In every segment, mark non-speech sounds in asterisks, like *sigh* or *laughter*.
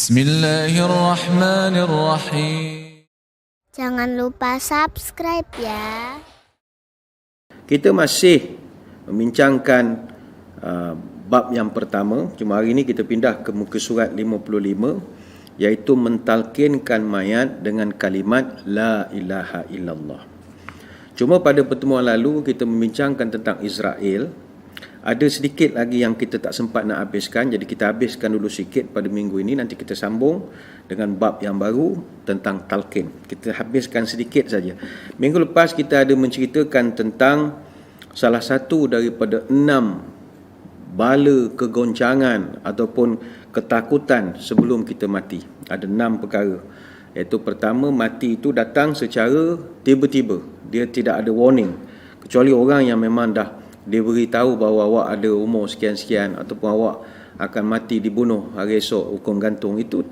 Bismillahirrahmanirrahim. Jangan lupa subscribe ya. Kita masih membincangkan uh, bab yang pertama. Cuma hari ini kita pindah ke muka surat 55 iaitu mentalkinkan mayat dengan kalimat la ilaha illallah. Cuma pada pertemuan lalu kita membincangkan tentang Israel. Ada sedikit lagi yang kita tak sempat nak habiskan. Jadi kita habiskan dulu sikit pada minggu ini. Nanti kita sambung dengan bab yang baru tentang talqin. Kita habiskan sedikit saja. Minggu lepas kita ada menceritakan tentang salah satu daripada enam bala kegoncangan ataupun ketakutan sebelum kita mati. Ada enam perkara. Iaitu pertama mati itu datang secara tiba-tiba dia tidak ada warning kecuali orang yang memang dah dia beritahu bahawa awak ada umur sekian-sekian ataupun awak akan mati dibunuh hari esok hukum gantung itu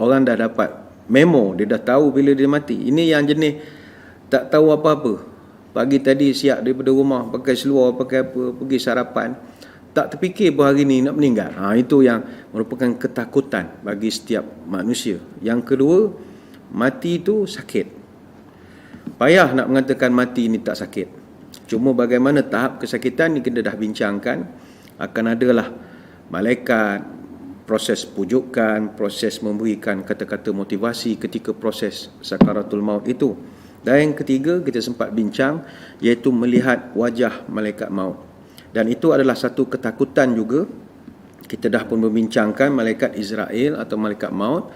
orang dah dapat memo. Dia dah tahu bila dia mati. Ini yang jenis tak tahu apa-apa. Pagi tadi siap daripada rumah pakai seluar pakai apa pergi sarapan. Tak terfikir bahawa hari ini nak meninggal. Ha, itu yang merupakan ketakutan bagi setiap manusia. Yang kedua mati itu sakit. Payah nak mengatakan mati ini tak sakit. Cuma bagaimana tahap kesakitan ini kita dah bincangkan akan adalah malaikat proses pujukan, proses memberikan kata-kata motivasi ketika proses sakaratul maut itu. Dan yang ketiga kita sempat bincang iaitu melihat wajah malaikat maut. Dan itu adalah satu ketakutan juga kita dah pun membincangkan malaikat Israel atau malaikat maut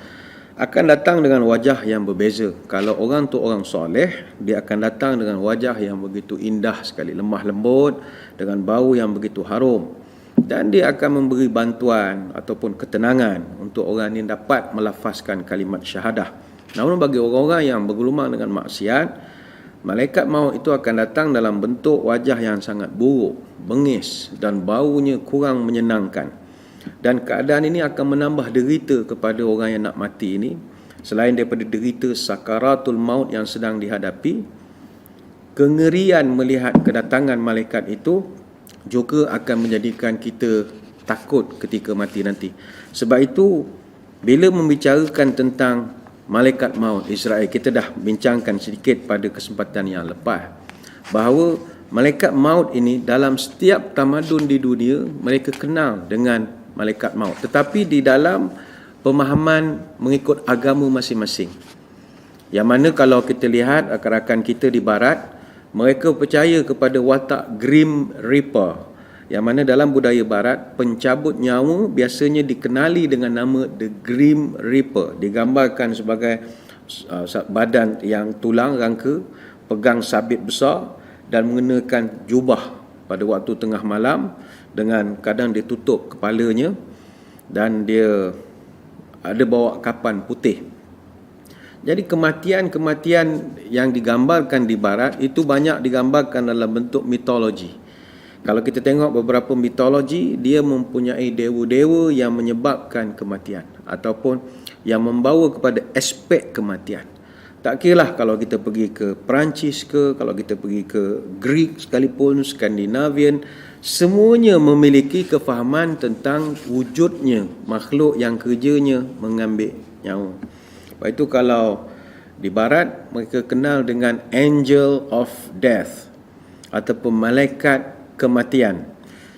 akan datang dengan wajah yang berbeza. Kalau orang tu orang soleh, dia akan datang dengan wajah yang begitu indah sekali, lemah lembut, dengan bau yang begitu harum. Dan dia akan memberi bantuan ataupun ketenangan untuk orang ini dapat melafazkan kalimat syahadah. Namun bagi orang-orang yang bergelumang dengan maksiat, malaikat maut itu akan datang dalam bentuk wajah yang sangat buruk, bengis dan baunya kurang menyenangkan dan keadaan ini akan menambah derita kepada orang yang nak mati ini. Selain daripada derita sakaratul maut yang sedang dihadapi kengerian melihat kedatangan malaikat itu juga akan menjadikan kita takut ketika mati nanti. Sebab itu bila membicarakan tentang malaikat maut Israel kita dah bincangkan sedikit pada kesempatan yang lepas bahawa malaikat maut ini dalam setiap tamadun di dunia mereka kenal dengan malaikat maut. Tetapi di dalam pemahaman mengikut agama masing-masing. Yang mana kalau kita lihat rakan-rakan kita di barat mereka percaya kepada watak grim reaper. Yang mana dalam budaya barat pencabut nyawa biasanya dikenali dengan nama the grim reaper. Digambarkan sebagai uh, badan yang tulang rangka pegang sabit besar dan mengenakan jubah pada waktu tengah malam dengan kadang dia tutup kepalanya dan dia ada bawa kapan putih. Jadi kematian-kematian yang digambarkan di barat itu banyak digambarkan dalam bentuk mitologi. Kalau kita tengok beberapa mitologi, dia mempunyai dewa-dewa yang menyebabkan kematian ataupun yang membawa kepada aspek kematian. Tak kira lah kalau kita pergi ke Perancis ke, kalau kita pergi ke Greek sekalipun, Skandinavian, semuanya memiliki kefahaman tentang wujudnya makhluk yang kerjanya mengambil nyawa. Lepas itu kalau di barat mereka kenal dengan angel of death ataupun malaikat kematian.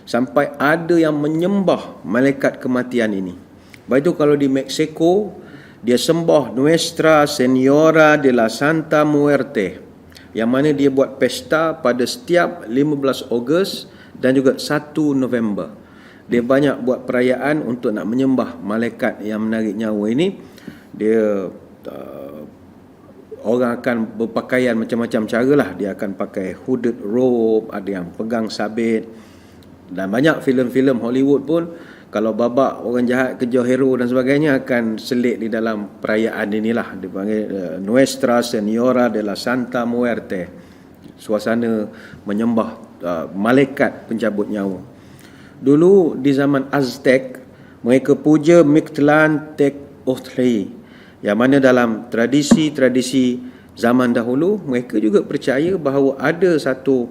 Sampai ada yang menyembah malaikat kematian ini. Lepas itu kalau di Mexico dia sembah Nuestra Señora de la Santa Muerte yang mana dia buat pesta pada setiap 15 Ogos dan juga 1 November. Dia banyak buat perayaan untuk nak menyembah malaikat yang menarik nyawa ini. Dia uh, orang akan berpakaian macam-macam cara lah. Dia akan pakai hooded robe, ada yang pegang sabit. Dan banyak filem-filem Hollywood pun kalau babak orang jahat kejar hero dan sebagainya akan selit di dalam perayaan inilah dipanggil uh, Nuestra Señora de la Santa Muerte suasana menyembah Uh, malaikat pencabut nyawa. Dulu di zaman Aztec, mereka puja Mictlan Teochtli yang mana dalam tradisi-tradisi zaman dahulu mereka juga percaya bahawa ada satu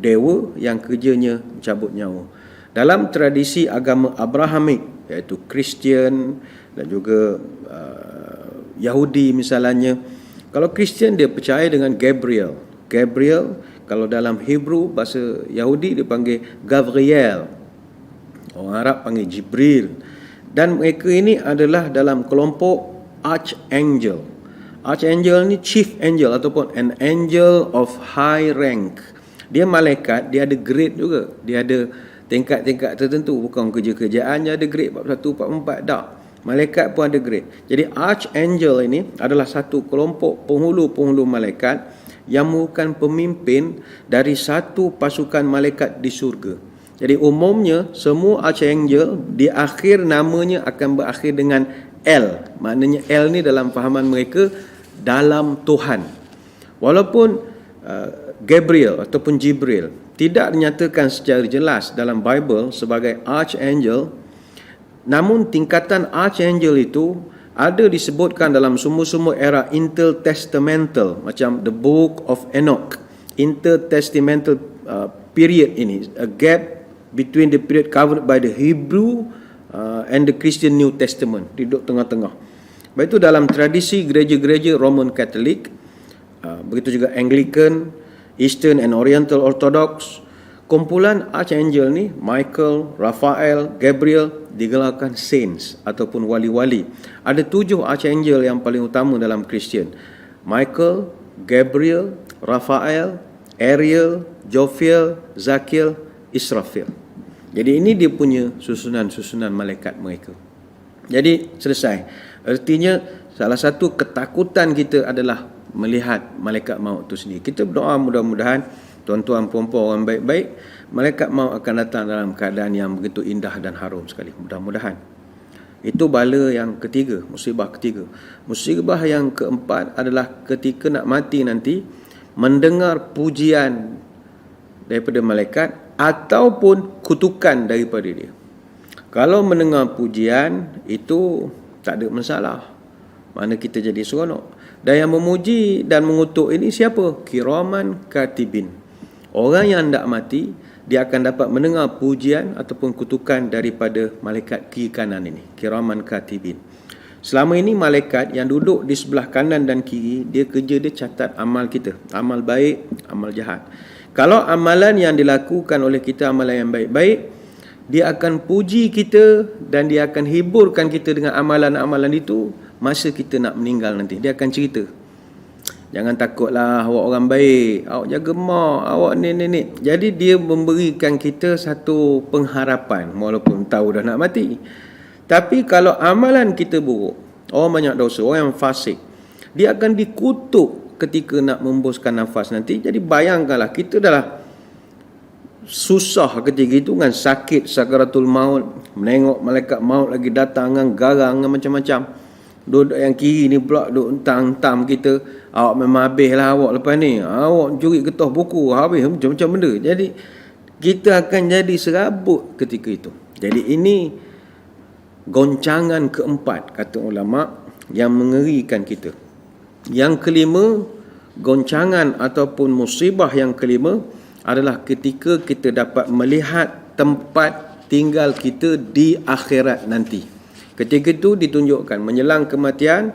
dewa yang kerjanya mencabut nyawa. Dalam tradisi agama Abrahamik iaitu Kristian dan juga uh, Yahudi misalnya. Kalau Kristian dia percaya dengan Gabriel. Gabriel kalau dalam Hebrew bahasa Yahudi dia panggil Gabriel. Orang Arab panggil Jibril. Dan mereka ini adalah dalam kelompok archangel. Archangel ni chief angel ataupun an angel of high rank. Dia malaikat, dia ada grade juga. Dia ada tingkat-tingkat tertentu. Bukan kerja-kerjaan dia ada grade 41, 44. Tak. Malaikat pun ada grade. Jadi archangel ini adalah satu kelompok penghulu-penghulu malaikat yang merupakan pemimpin dari satu pasukan malaikat di surga. Jadi umumnya semua archangel di akhir namanya akan berakhir dengan L. Maknanya L ni dalam fahaman mereka dalam Tuhan. Walaupun uh, Gabriel ataupun Jibril tidak dinyatakan secara jelas dalam Bible sebagai archangel, namun tingkatan archangel itu ada disebutkan dalam semua-semua era intertestamental macam the book of Enoch intertestamental uh, period ini a gap between the period covered by the Hebrew uh, and the Christian New Testament duduk tengah-tengah. Baik itu dalam tradisi gereja-gereja Roman Catholic, uh, begitu juga Anglican, Eastern and Oriental Orthodox, kumpulan archangel ni Michael, Raphael, Gabriel digelarkan saints ataupun wali-wali. Ada tujuh archangel yang paling utama dalam Kristian. Michael, Gabriel, Raphael, Ariel, Jophiel, Zakiel, Israfil. Jadi ini dia punya susunan-susunan malaikat mereka. Jadi selesai. Artinya salah satu ketakutan kita adalah melihat malaikat maut itu sendiri. Kita berdoa mudah-mudahan tuan-tuan puan-puan orang baik-baik malaikat maut akan datang dalam keadaan yang begitu indah dan harum sekali. Mudah-mudahan. Itu bala yang ketiga, musibah ketiga. Musibah yang keempat adalah ketika nak mati nanti mendengar pujian daripada malaikat ataupun kutukan daripada dia. Kalau mendengar pujian itu tak ada masalah. Mana kita jadi seronok. Dan yang memuji dan mengutuk ini siapa? Kiraman katibin. Orang yang tidak mati, dia akan dapat mendengar pujian ataupun kutukan daripada malaikat kiri kanan ini. Kiraman katibin. Selama ini malaikat yang duduk di sebelah kanan dan kiri, dia kerja dia catat amal kita. Amal baik, amal jahat. Kalau amalan yang dilakukan oleh kita amalan yang baik-baik, dia akan puji kita dan dia akan hiburkan kita dengan amalan-amalan itu masa kita nak meninggal nanti. Dia akan cerita. Jangan takutlah awak orang baik. Awak jaga mak, awak ni ni ni. Jadi dia memberikan kita satu pengharapan walaupun tahu dah nak mati. Tapi kalau amalan kita buruk, orang banyak dosa, orang yang fasik, dia akan dikutuk ketika nak memboskan nafas nanti. Jadi bayangkanlah kita dah susah ketika itu kan sakit sakaratul maut menengok malaikat maut lagi datang dengan garang dengan macam-macam duduk yang kiri ni pula duduk entang-entang kita. Awak memang habis lah awak lepas ni. Awak curi getah buku habis macam-macam benda. Jadi kita akan jadi serabut ketika itu. Jadi ini goncangan keempat kata ulama yang mengerikan kita. Yang kelima goncangan ataupun musibah yang kelima adalah ketika kita dapat melihat tempat tinggal kita di akhirat nanti. Ketika itu ditunjukkan menyelang kematian,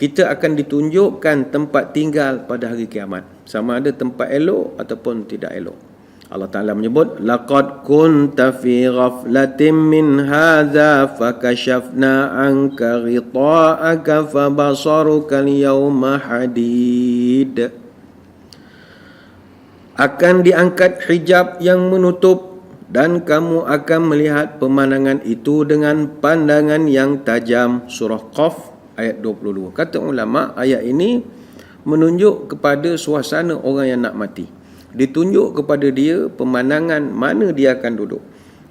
kita akan ditunjukkan tempat tinggal pada hari kiamat. Sama ada tempat elok ataupun tidak elok. Allah Taala menyebut laqad kunta fi ghaflatin min hadza fakashafna anka ghita'aka fabasaruka al-yawma hadid akan diangkat hijab yang menutup dan kamu akan melihat pemandangan itu dengan pandangan yang tajam. Surah qaf ayat 22 kata ulama ayat ini menunjuk kepada suasana orang yang nak mati. Ditunjuk kepada dia pemandangan mana dia akan duduk.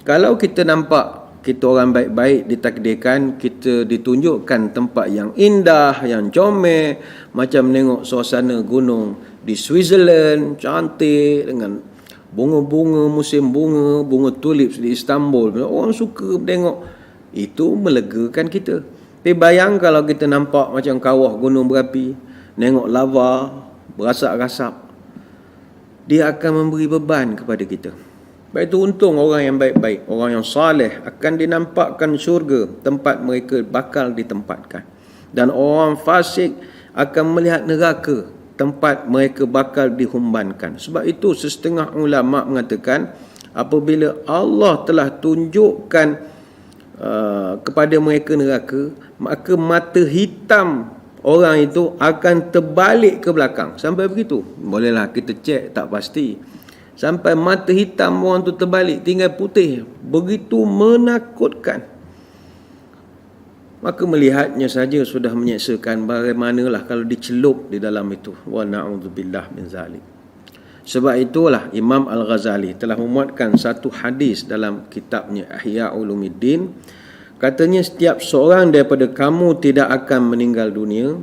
Kalau kita nampak kita orang baik-baik ditakdirkan kita ditunjukkan tempat yang indah yang comel macam menengok suasana gunung di Switzerland cantik dengan bunga-bunga musim bunga bunga tulip di Istanbul. Orang suka tengok. Itu melegakan kita. Tapi bayang kalau kita nampak macam kawah gunung berapi tengok lava berasap-rasap dia akan memberi beban kepada kita. Baik itu untung orang yang baik-baik, orang yang saleh akan dinampakkan syurga tempat mereka bakal ditempatkan. Dan orang fasik akan melihat neraka tempat mereka bakal dihumbankan. Sebab itu setengah ulama mengatakan apabila Allah telah tunjukkan uh, kepada mereka neraka, maka mata hitam orang itu akan terbalik ke belakang. Sampai begitu. Bolehlah kita cek tak pasti. Sampai mata hitam orang tu terbalik tinggal putih. Begitu menakutkan. Maka melihatnya saja sudah menyeksakan bagaimanalah kalau dicelup di dalam itu. Wa na'udzubillah min zalik. Sebab itulah Imam Al-Ghazali telah memuatkan satu hadis dalam kitabnya Ahya Ulumuddin. Katanya setiap seorang daripada kamu tidak akan meninggal dunia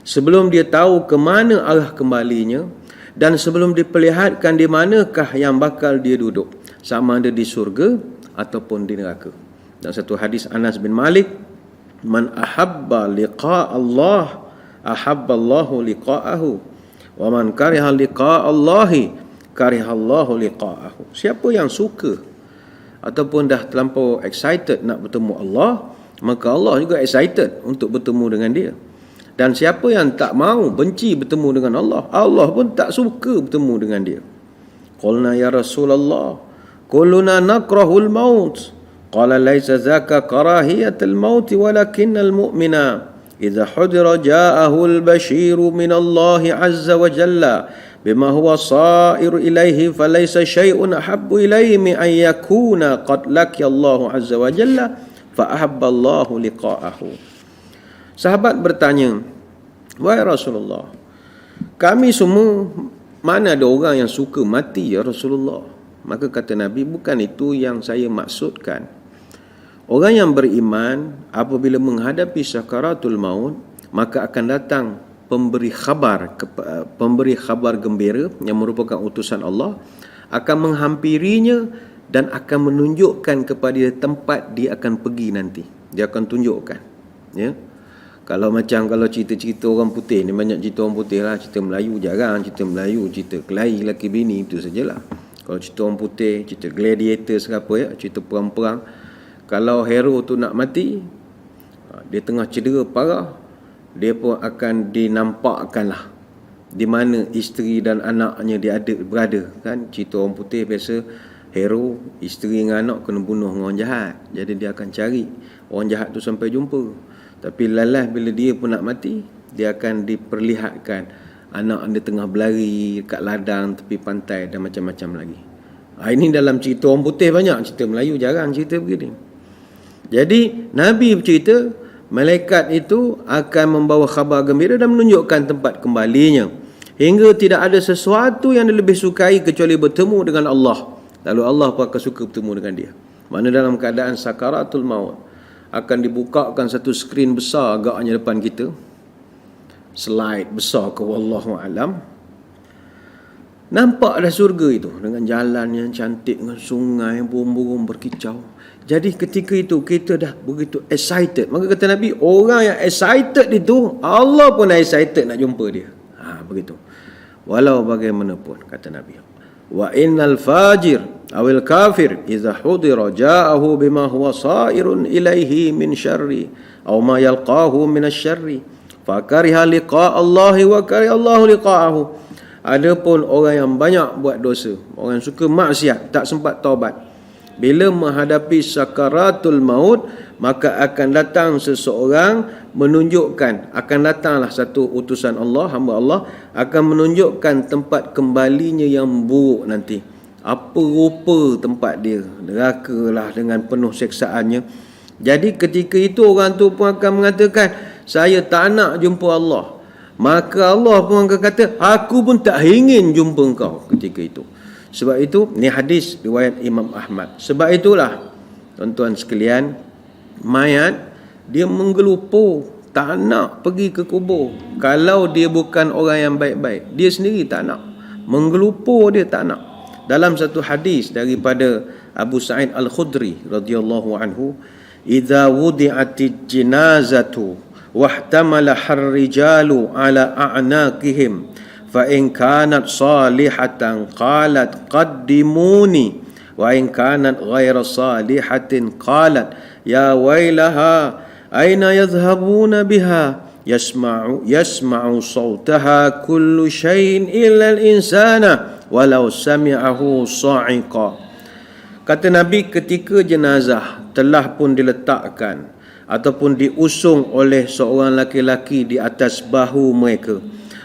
sebelum dia tahu ke mana arah kembalinya dan sebelum diperlihatkan di manakah yang bakal dia duduk sama ada di surga ataupun di neraka dan satu hadis Anas bin Malik man ahabba liqa Allah ahabba Allahu liqa'ahu wa man kariha liqa Allahi kariha Allahu liqa'ahu siapa yang suka ataupun dah terlampau excited nak bertemu Allah maka Allah juga excited untuk bertemu dengan dia dan siapa yang tak mau benci bertemu dengan Allah, Allah pun tak suka bertemu dengan dia. Qulna ya Rasulullah, kulluna nakrahul maut. Walakin al mu'mina idza hudira ja'ahu al bashiru min Allah azza wa jalla bima huwa sa'ir ilayhi falaysa shay'un ahabbu ilayhi min an yakuna qad laki Allah azza wa jalla fa ahabba Allah liqa'ahu. Sahabat bertanya, Wahai Rasulullah, kami semua mana ada orang yang suka mati ya Rasulullah? Maka kata Nabi, bukan itu yang saya maksudkan. Orang yang beriman apabila menghadapi syakaratul maut, maka akan datang pemberi khabar pemberi khabar gembira yang merupakan utusan Allah akan menghampirinya dan akan menunjukkan kepada dia tempat dia akan pergi nanti. Dia akan tunjukkan. Ya. Kalau macam kalau cerita-cerita orang putih ni banyak cerita orang putih lah. Cerita Melayu jarang. Cerita Melayu, cerita kelahi, laki bini itu sajalah. Kalau cerita orang putih, cerita gladiator apa ya. Cerita perang-perang. Kalau hero tu nak mati, ha, dia tengah cedera parah, dia pun akan dinampakkan lah. Di mana isteri dan anaknya dia ada berada. Kan cerita orang putih biasa hero, isteri dengan anak kena bunuh dengan orang jahat. Jadi dia akan cari orang jahat tu sampai jumpa. Tapi lalas bila dia pun nak mati, dia akan diperlihatkan anak dia tengah berlari kat ladang tepi pantai dan macam-macam lagi. Ha, ini dalam cerita orang putih banyak, cerita Melayu jarang cerita begini. Jadi Nabi bercerita, malaikat itu akan membawa khabar gembira dan menunjukkan tempat kembalinya. Hingga tidak ada sesuatu yang lebih sukai kecuali bertemu dengan Allah. Lalu Allah pun akan suka bertemu dengan dia. Mana dalam keadaan sakaratul maut akan dibukakan satu skrin besar agaknya depan kita slide besar ke wallahu alam nampak dah surga itu dengan jalan yang cantik dengan sungai burung-burung berkicau jadi ketika itu kita dah begitu excited. Maka kata nabi orang yang excited itu Allah pun excited nak jumpa dia. Ha begitu. Walau bagaimanapun kata nabi. Wa innal fajir awil kafir idza hudira ja'ahu bima huwa sa'irun ilaihi min syarri aw ma yalqahu min asy-syarri fa kariha liqa Allah wa kariha Allah liqa'ahu. Adapun orang yang banyak buat dosa orang suka maksiat tak sempat taubat bila menghadapi sakaratul maut maka akan datang seseorang menunjukkan akan datanglah satu utusan Allah hamba Allah akan menunjukkan tempat kembalinya yang buruk nanti. Apa rupa tempat dia? Neraka lah dengan penuh seksaannya jadi ketika itu orang tu pun akan mengatakan saya tak nak jumpa Allah. Maka Allah pun akan kata aku pun tak ingin jumpa engkau. Ketika itu sebab itu ni hadis riwayat Imam Ahmad. Sebab itulah tuan-tuan sekalian mayat dia menggelupur tak nak pergi ke kubur. Kalau dia bukan orang yang baik-baik dia sendiri tak nak. Menggelupur dia tak nak. Dalam satu hadis daripada Abu Sa'id Al-Khudri radhiyallahu anhu idza wudi'ati jinazatu wahtamala harrijalu ala a'naqihim fa in kanat salihatan qalat qaddimuni. Wa in kanat ghayra salihatin qalat ya wailaha aina yadhhabuna biha? Yasma'u yasma'u sautaha kullu shay'in illa al-insana walau sami'ahu sa'iqa. Kata nabi ketika jenazah telah pun diletakkan ataupun diusung oleh seorang laki-laki di atas bahu mereka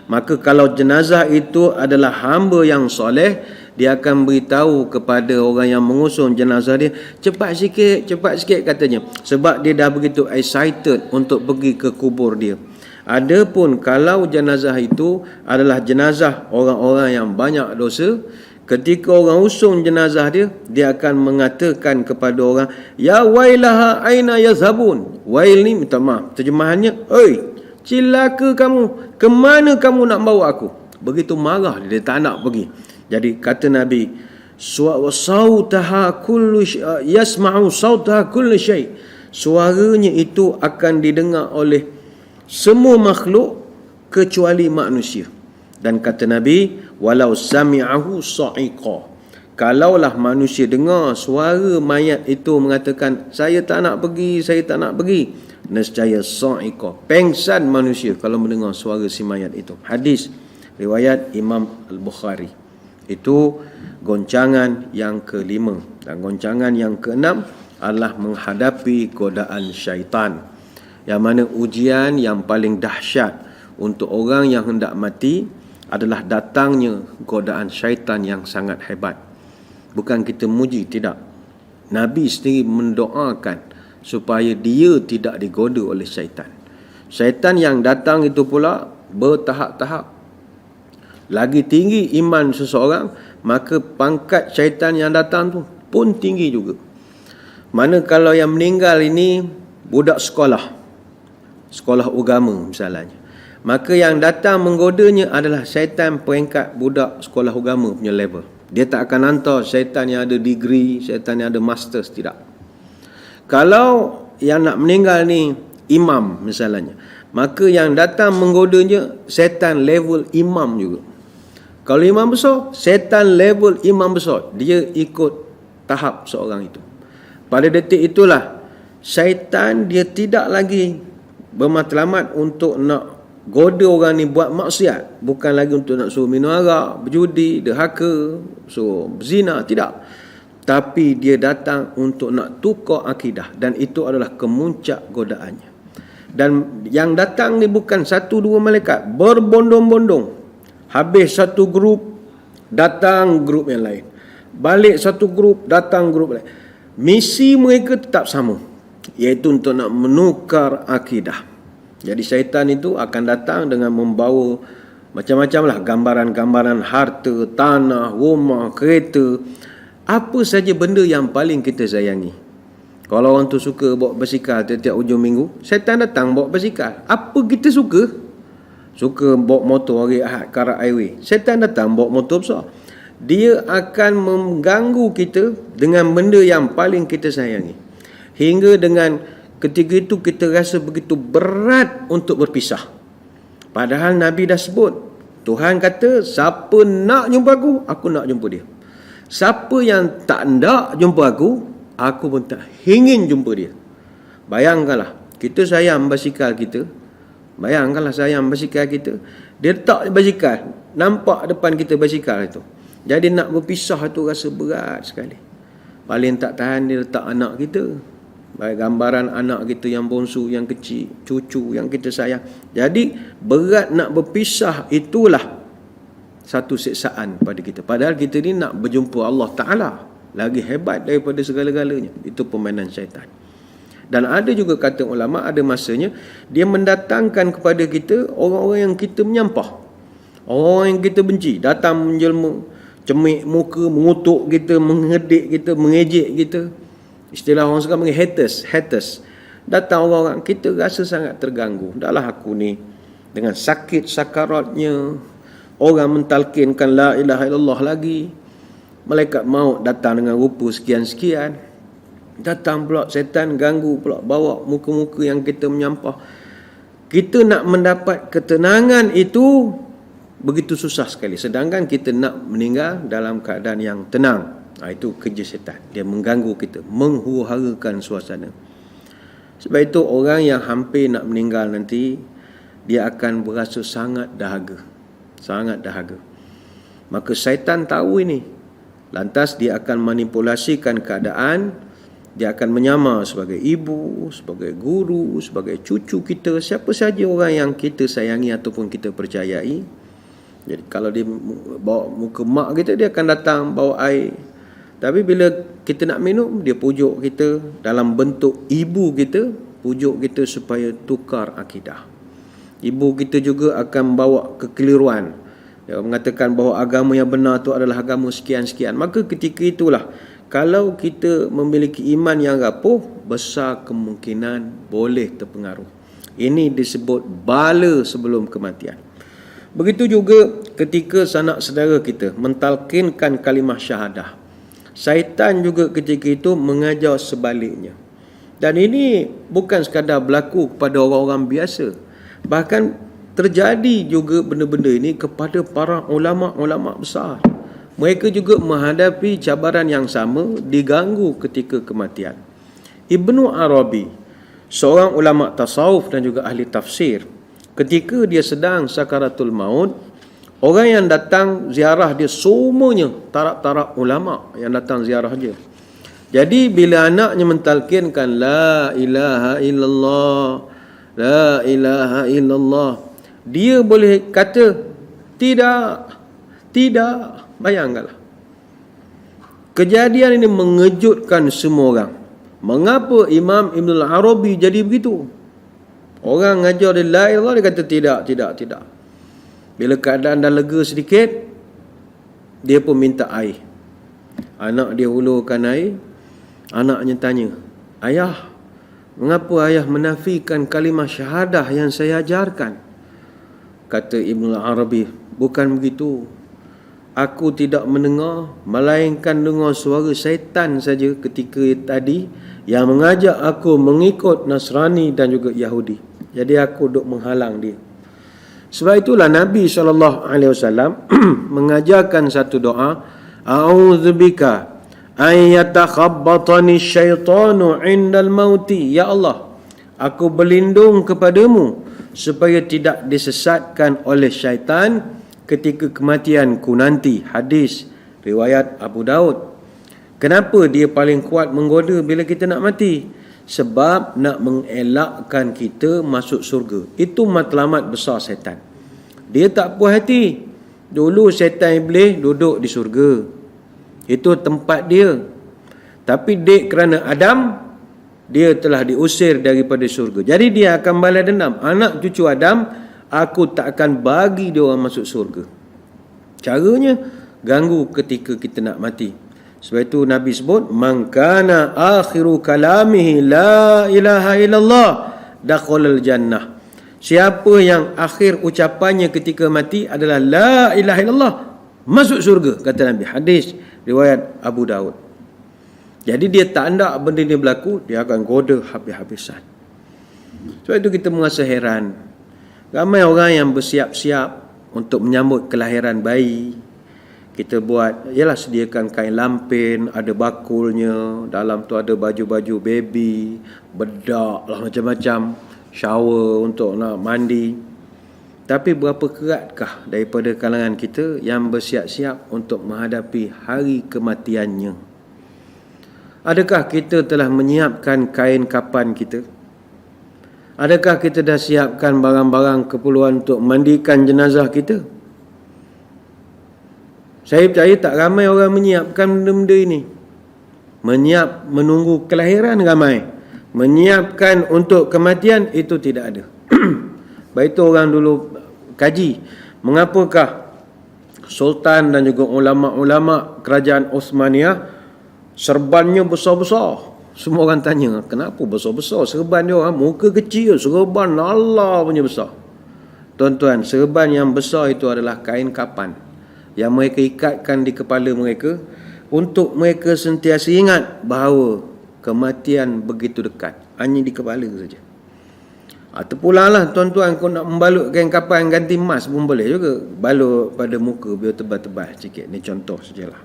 maka kalau jenazah itu adalah hamba yang soleh dia akan beritahu kepada orang yang mengusung jenazah dia cepat sikit cepat sikit katanya sebab dia dah begitu excited untuk pergi ke kubur dia adapun kalau jenazah itu adalah jenazah orang-orang yang banyak dosa Ketika orang usung jenazah dia, dia akan mengatakan kepada orang, Ya wailaha aina yazhabun. Wail ni minta maaf. Terjemahannya, Oi, cilaka kamu. Kemana kamu nak bawa aku? Begitu marah dia, dia tak nak pergi. Jadi kata Nabi, kullu yasma'u sautaha kullu syai. Suaranya itu akan didengar oleh semua makhluk kecuali manusia. Dan kata Nabi, walau sami'ahu sa'iqa. Kalaulah manusia dengar suara mayat itu mengatakan, saya tak nak pergi, saya tak nak pergi. Nescaya sa'iqa. Pengsan manusia kalau mendengar suara si mayat itu. Hadis riwayat Imam Al-Bukhari. Itu goncangan yang kelima. Dan goncangan yang keenam adalah menghadapi godaan syaitan. Yang mana ujian yang paling dahsyat untuk orang yang hendak mati adalah datangnya godaan syaitan yang sangat hebat. Bukan kita muji, tidak. Nabi sendiri mendoakan supaya dia tidak digoda oleh syaitan. Syaitan yang datang itu pula bertahap-tahap. Lagi tinggi iman seseorang, maka pangkat syaitan yang datang tu pun tinggi juga. Mana kalau yang meninggal ini budak sekolah. Sekolah agama misalnya. Maka yang datang menggodanya adalah syaitan peringkat budak sekolah agama punya level. Dia tak akan hantar syaitan yang ada degree, syaitan yang ada masters, tidak. Kalau yang nak meninggal ni imam misalnya, maka yang datang menggodanya syaitan level imam juga. Kalau imam besar, syaitan level imam besar. Dia ikut tahap seorang itu. Pada detik itulah, syaitan dia tidak lagi bermatlamat untuk nak goda orang ni buat maksiat bukan lagi untuk nak suruh minum arak berjudi derhaka suruh zina tidak tapi dia datang untuk nak tukar akidah dan itu adalah kemuncak godaannya. Dan yang datang ni bukan satu dua malaikat berbondong-bondong. Habis satu grup datang grup yang lain. Balik satu grup datang grup lain. Misi mereka tetap sama iaitu untuk nak menukar akidah. Jadi syaitan itu akan datang dengan membawa macam-macam lah gambaran-gambaran harta, tanah, rumah, kereta. Apa saja benda yang paling kita sayangi. Kalau orang tu suka bawa basikal tiap-tiap ujung minggu, syaitan datang bawa basikal. Apa kita suka? Suka bawa motor hari Ahad, karak highway. Syaitan datang bawa motor besar. Dia akan mengganggu kita dengan benda yang paling kita sayangi. Hingga dengan ketika itu kita rasa begitu berat untuk berpisah. Padahal Nabi dah sebut, Tuhan kata, siapa nak jumpa aku, aku nak jumpa dia. Siapa yang tak nak jumpa aku, aku pun tak ingin jumpa dia. Bayangkanlah, kita sayang basikal kita, bayangkanlah sayang basikal kita, dia letak basikal, nampak depan kita basikal itu. Jadi nak berpisah itu rasa berat sekali. Paling tak tahan dia letak anak kita. Baik gambaran anak kita yang bongsu, yang kecil, cucu yang kita sayang. Jadi berat nak berpisah itulah satu siksaan pada kita. Padahal kita ni nak berjumpa Allah Ta'ala. Lagi hebat daripada segala-galanya. Itu permainan syaitan. Dan ada juga kata ulama, ada masanya, dia mendatangkan kepada kita orang-orang yang kita menyampah. Orang-orang yang kita benci. Datang menjelma, cemik muka, mengutuk kita, mengedik kita, mengejek kita. Istilah orang sekarang panggil haters, haters. Datang orang-orang, kita rasa sangat terganggu. Dahlah aku ni dengan sakit sakaratnya, orang mentalkinkan la ilaha illallah lagi. Malaikat maut datang dengan rupa sekian-sekian. Datang pula setan ganggu pula bawa muka-muka yang kita menyampah. Kita nak mendapat ketenangan itu begitu susah sekali. Sedangkan kita nak meninggal dalam keadaan yang tenang. Ha, itu kerja setan. Dia mengganggu kita, menghuru-harakan suasana. Sebab itu orang yang hampir nak meninggal nanti dia akan berasa sangat dahaga. Sangat dahaga. Maka syaitan tahu ini. Lantas dia akan manipulasikan keadaan dia akan menyamar sebagai ibu, sebagai guru, sebagai cucu kita, siapa saja orang yang kita sayangi ataupun kita percayai. Jadi kalau dia bawa muka mak kita, dia akan datang bawa air. Tapi bila kita nak minum, dia pujuk kita dalam bentuk ibu kita, pujuk kita supaya tukar akidah. Ibu kita juga akan bawa kekeliruan. Dia mengatakan bahawa agama yang benar itu adalah agama sekian-sekian. Maka ketika itulah kalau kita memiliki iman yang rapuh, besar kemungkinan boleh terpengaruh. Ini disebut bala sebelum kematian. Begitu juga ketika sanak saudara kita mentalkinkan kalimah syahadah. Syaitan juga ketika itu mengajar sebaliknya. Dan ini bukan sekadar berlaku kepada orang-orang biasa. Bahkan terjadi juga benda-benda ini kepada para ulama-ulama besar. Mereka juga menghadapi cabaran yang sama diganggu ketika kematian. Ibnu Arabi, seorang ulama tasawuf dan juga ahli tafsir, ketika dia sedang sakaratul maut, orang yang datang ziarah dia semuanya tarak-tarak ulama yang datang ziarah dia. Jadi bila anaknya mentalkinkan la ilaha illallah, la ilaha illallah, dia boleh kata tidak, tidak, Bayangkanlah. Kejadian ini mengejutkan semua orang. Mengapa Imam Ibn Al-Arabi jadi begitu? Orang ngajar dia la Allah dia kata tidak, tidak, tidak. Bila keadaan dah lega sedikit, dia pun minta air. Anak dia hulurkan air. Anaknya tanya, Ayah, mengapa ayah menafikan kalimah syahadah yang saya ajarkan? Kata Ibn Al-Arabi, bukan begitu. Aku tidak mendengar Melainkan dengar suara syaitan saja ketika tadi Yang mengajak aku mengikut Nasrani dan juga Yahudi Jadi aku duduk menghalang dia Sebab itulah Nabi SAW *clears throat* Mengajarkan satu doa A'udzubika Ayyatakhabbatani syaitanu indal mauti Ya Allah Aku berlindung kepadamu Supaya tidak disesatkan oleh syaitan ketika kematianku nanti. Hadis riwayat Abu Daud. Kenapa dia paling kuat menggoda bila kita nak mati? Sebab nak mengelakkan kita masuk surga itu matlamat besar setan. Dia tak puas hati. Dulu setan iblis duduk di surga itu tempat dia tapi dek kerana Adam dia telah diusir daripada surga jadi dia akan balas dendam anak cucu Adam aku tak akan bagi dia orang masuk surga. Caranya ganggu ketika kita nak mati. Sebab itu Nabi sebut mangkana akhiru kalamihi la ilaha illallah dakhalal jannah. Siapa yang akhir ucapannya ketika mati adalah la ilaha illallah masuk surga kata Nabi. Hadis riwayat Abu Daud. Jadi dia tak nak benda ni berlaku, dia akan goda habis-habisan. Sebab itu kita merasa heran. Ramai orang yang bersiap-siap untuk menyambut kelahiran bayi. Kita buat, ialah sediakan kain lampin, ada bakulnya, dalam tu ada baju-baju baby, bedak lah macam-macam, shower untuk nak mandi. Tapi berapa keratkah daripada kalangan kita yang bersiap-siap untuk menghadapi hari kematiannya? Adakah kita telah menyiapkan kain kapan kita? Adakah kita dah siapkan barang-barang keperluan untuk mandikan jenazah kita? Saya percaya tak ramai orang menyiapkan benda-benda ini. Menyiap menunggu kelahiran ramai. Menyiapkan untuk kematian itu tidak ada. *clears throat* Baik itu orang dulu kaji. Mengapakah Sultan dan juga ulama-ulama kerajaan Osmania serbannya besar-besar? Semua orang tanya, kenapa besar-besar serban dia orang? Muka kecil, serban Allah punya besar. Tuan-tuan, serban yang besar itu adalah kain kapan yang mereka ikatkan di kepala mereka untuk mereka sentiasa ingat bahawa kematian begitu dekat. Hanya di kepala saja. Ha, terpulanglah tuan-tuan kau nak membalut kain kapan ganti emas pun boleh juga. Balut pada muka biar tebal-tebal sikit. Ini contoh sajalah.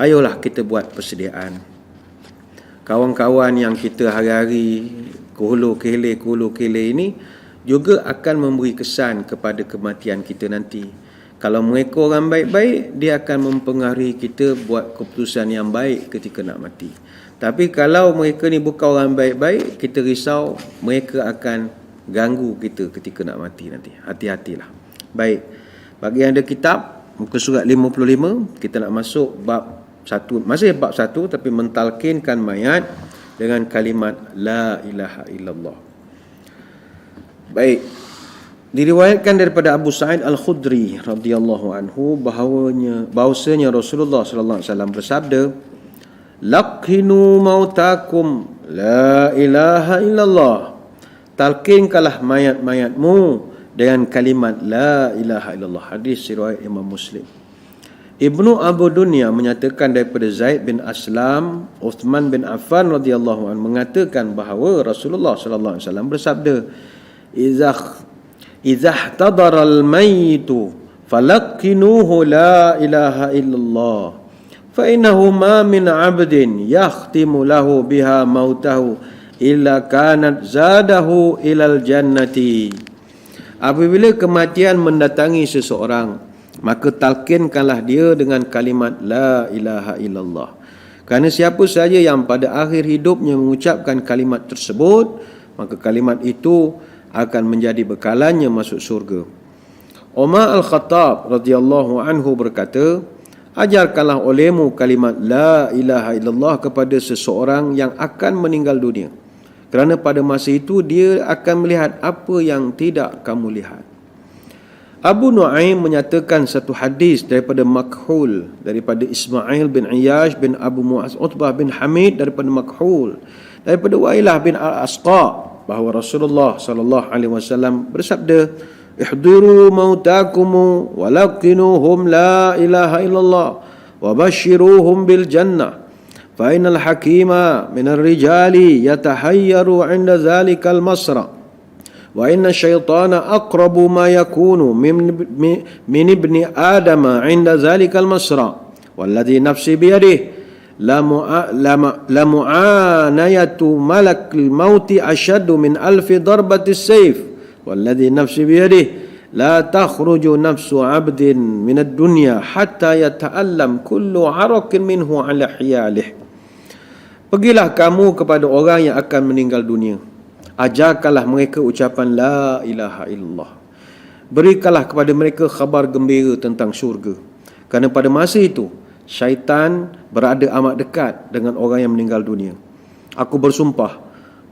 ayolah kita buat persediaan. Kawan-kawan yang kita hari-hari kuhulu kele kuhulu kele ini juga akan memberi kesan kepada kematian kita nanti. Kalau mereka orang baik-baik, dia akan mempengaruhi kita buat keputusan yang baik ketika nak mati. Tapi kalau mereka ni bukan orang baik-baik, kita risau mereka akan ganggu kita ketika nak mati nanti. Hati-hatilah. Baik. Bagi yang ada kitab, muka surat 55, kita nak masuk bab satu masih bab satu tapi mentalkinkan mayat dengan kalimat la ilaha illallah. Baik. Diriwayatkan daripada Abu Sa'id Al-Khudri radhiyallahu anhu bahawanya bahwasanya Rasulullah sallallahu alaihi wasallam bersabda Laqinu mautakum. La ilaha illallah. Talkinkanlah mayat-mayatmu dengan kalimat la ilaha illallah. Hadis riwayat Imam Muslim. Ibnu Abu Dunya menyatakan daripada Zaid bin Aslam, Uthman bin Affan radhiyallahu anhu mengatakan bahawa Rasulullah sallallahu alaihi wasallam bersabda, "Idza idza tadara al-mayyit falaqinuhu la ilaha illallah." Ma min 'abdin yakhtimu lahu biha mautahu illa kanat zadahu ilal jannati. Apabila kematian mendatangi seseorang, maka talkinkanlah dia dengan kalimat la ilaha illallah kerana siapa saja yang pada akhir hidupnya mengucapkan kalimat tersebut maka kalimat itu akan menjadi bekalannya masuk surga Umar Al-Khattab radhiyallahu anhu berkata ajarkanlah olehmu kalimat la ilaha illallah kepada seseorang yang akan meninggal dunia. Kerana pada masa itu dia akan melihat apa yang tidak kamu lihat. Abu Nuaim menyatakan satu hadis daripada Makhul daripada Ismail bin Iyash bin Abu Muaz Utbah bin Hamid daripada Makhul daripada Wailah bin Al-Asqa bahawa Rasulullah sallallahu alaihi wasallam bersabda احضروا موتاكم ولقنوهم لا إله إلا الله وبشروهم بالجنة. فإن الحكيم من الرجال يتحير عند ذلك المصر. وإن الشيطان أقرب ما يكون من, من ابن آدم عند ذلك المصر. والذي نفسي بيده لمعانية ملك الموت أشد من ألف ضربة السيف. والذي نفسي بيده لا تخرج نفس عبد من الدنيا حتى يتألم كل عرق منه على حياله Pergilah kamu kepada orang yang akan meninggal dunia ajarkanlah mereka ucapan la ilaha illallah berikanlah kepada mereka khabar gembira tentang syurga kerana pada masa itu syaitan berada amat dekat dengan orang yang meninggal dunia aku bersumpah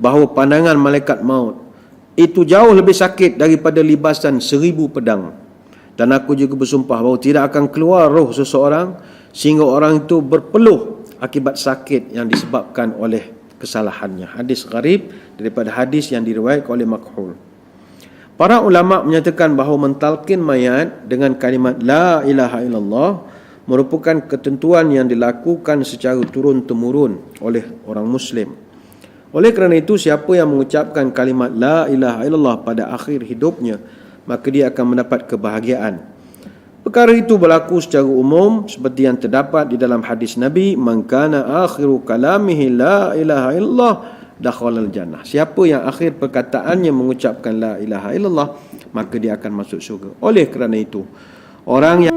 bahawa pandangan malaikat maut itu jauh lebih sakit daripada libasan seribu pedang dan aku juga bersumpah bahawa tidak akan keluar roh seseorang sehingga orang itu berpeluh akibat sakit yang disebabkan oleh kesalahannya. Hadis gharib daripada hadis yang diriwayatkan oleh Makhul. Para ulama menyatakan bahawa mentalkin mayat dengan kalimat la ilaha illallah merupakan ketentuan yang dilakukan secara turun-temurun oleh orang muslim. Oleh kerana itu siapa yang mengucapkan kalimat la ilaha illallah pada akhir hidupnya maka dia akan mendapat kebahagiaan Perkara itu berlaku secara umum seperti yang terdapat di dalam hadis Nabi, "Man kana akhiru kalamihi la ilaha illallah dakhala al-jannah." Siapa yang akhir perkataannya mengucapkan la ilaha illallah, maka dia akan masuk syurga. Oleh kerana itu, orang yang